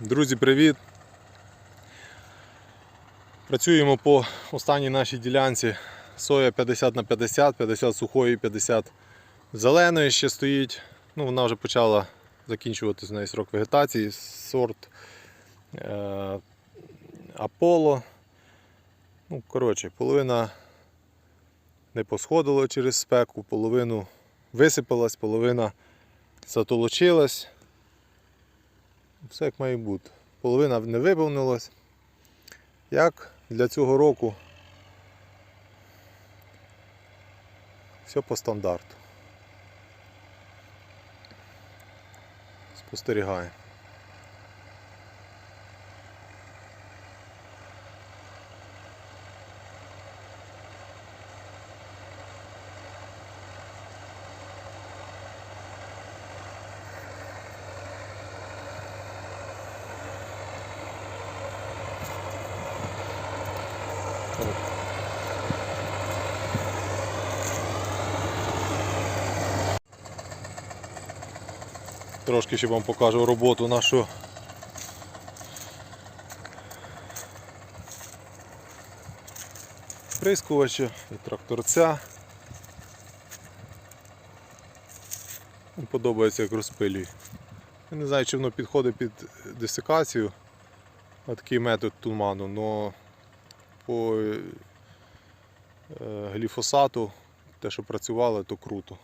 Друзі, привіт! Працюємо по останній нашій ділянці. Соя 50 на 50, 50 сухої, 50 зеленої ще стоїть. Ну, вона вже почала закінчуватися неї срок вегетації, сорт е-. Ну, коротше, половина не посходила через спеку, половину висипалась, половина затолочилась. Все як має бути. Половина не виповнилась. Як для цього року все по стандарту. Спостерігаємо. Трошки ще вам покажу роботу нашу. Прискувача і тракторця. Подобається як розпилює. Я не знаю, чи воно підходить під десикацію. Такий метод туману, але по е, гліфосату те, що працювало, то круто.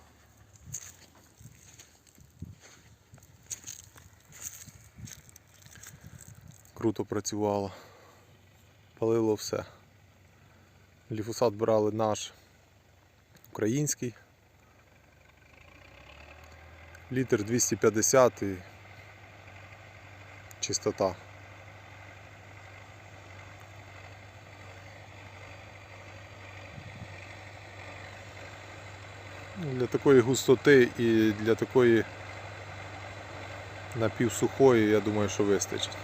Круто працювало. Палило все. Гліфосат брали наш український. Літр 250 і чистота. Для такої густоти і для такої напівсухої, я думаю, що вистачить.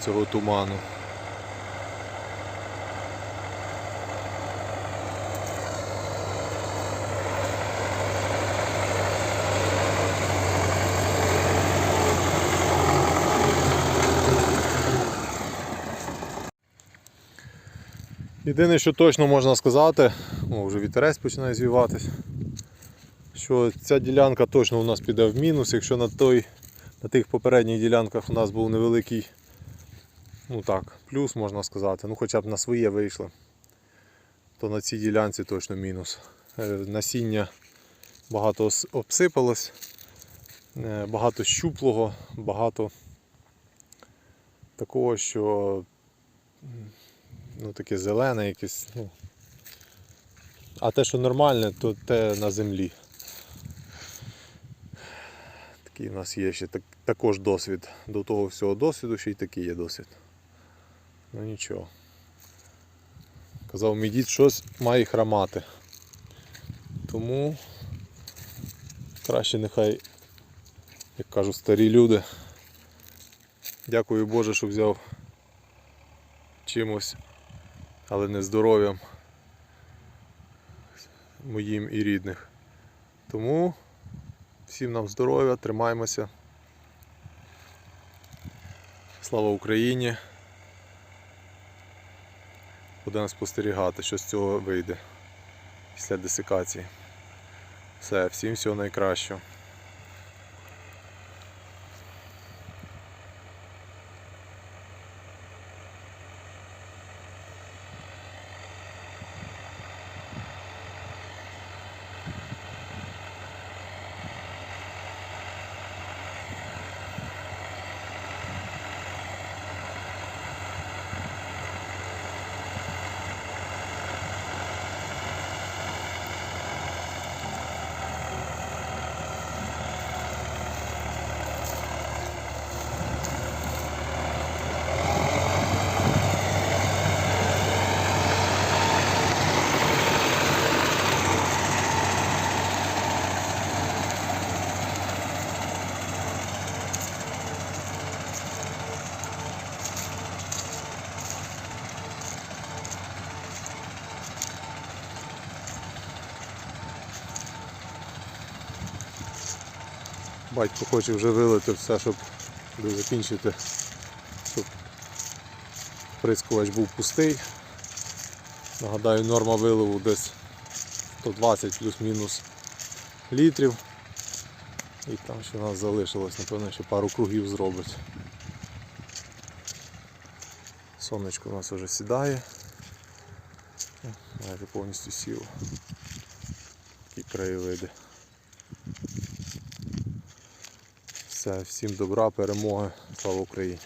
Цього туману. Єдине, що точно можна сказати, о, вже вітерець починає звіватись, що ця ділянка точно у нас піде в мінус, якщо на той, на тих попередніх ділянках у нас був невеликий ну так, плюс можна сказати, ну хоча б на своє вийшли, то на цій ділянці точно мінус. Е, Насіння багато обсипалось, е, багато щуплого, багато такого, що ну, таке зелене якесь. Ну. А те, що нормальне, то те на землі. Такий у нас є ще так, також досвід. До того всього досвіду ще й такий є досвід. Ну нічого. Казав, мій дід щось має храмати. Тому краще нехай, як кажуть старі люди. Дякую Боже, що взяв чимось, але не здоров'ям моїм і рідних. Тому всім нам здоров'я, тримаємося. Слава Україні! Будемо спостерігати, що з цього вийде після десикації. Все, всім всього найкращого. Батько хоче вже вилити все, щоб закінчити, щоб прискувач був пустий. Нагадаю, норма виливу десь 120 плюс-мінус літрів. І там ще у нас залишилось, напевно, ще пару кругів зробить. Сонечко у нас вже сідає. О, Майже повністю сіло. Такі краєвиди. Все, всім добра, перемоги, слава Україні!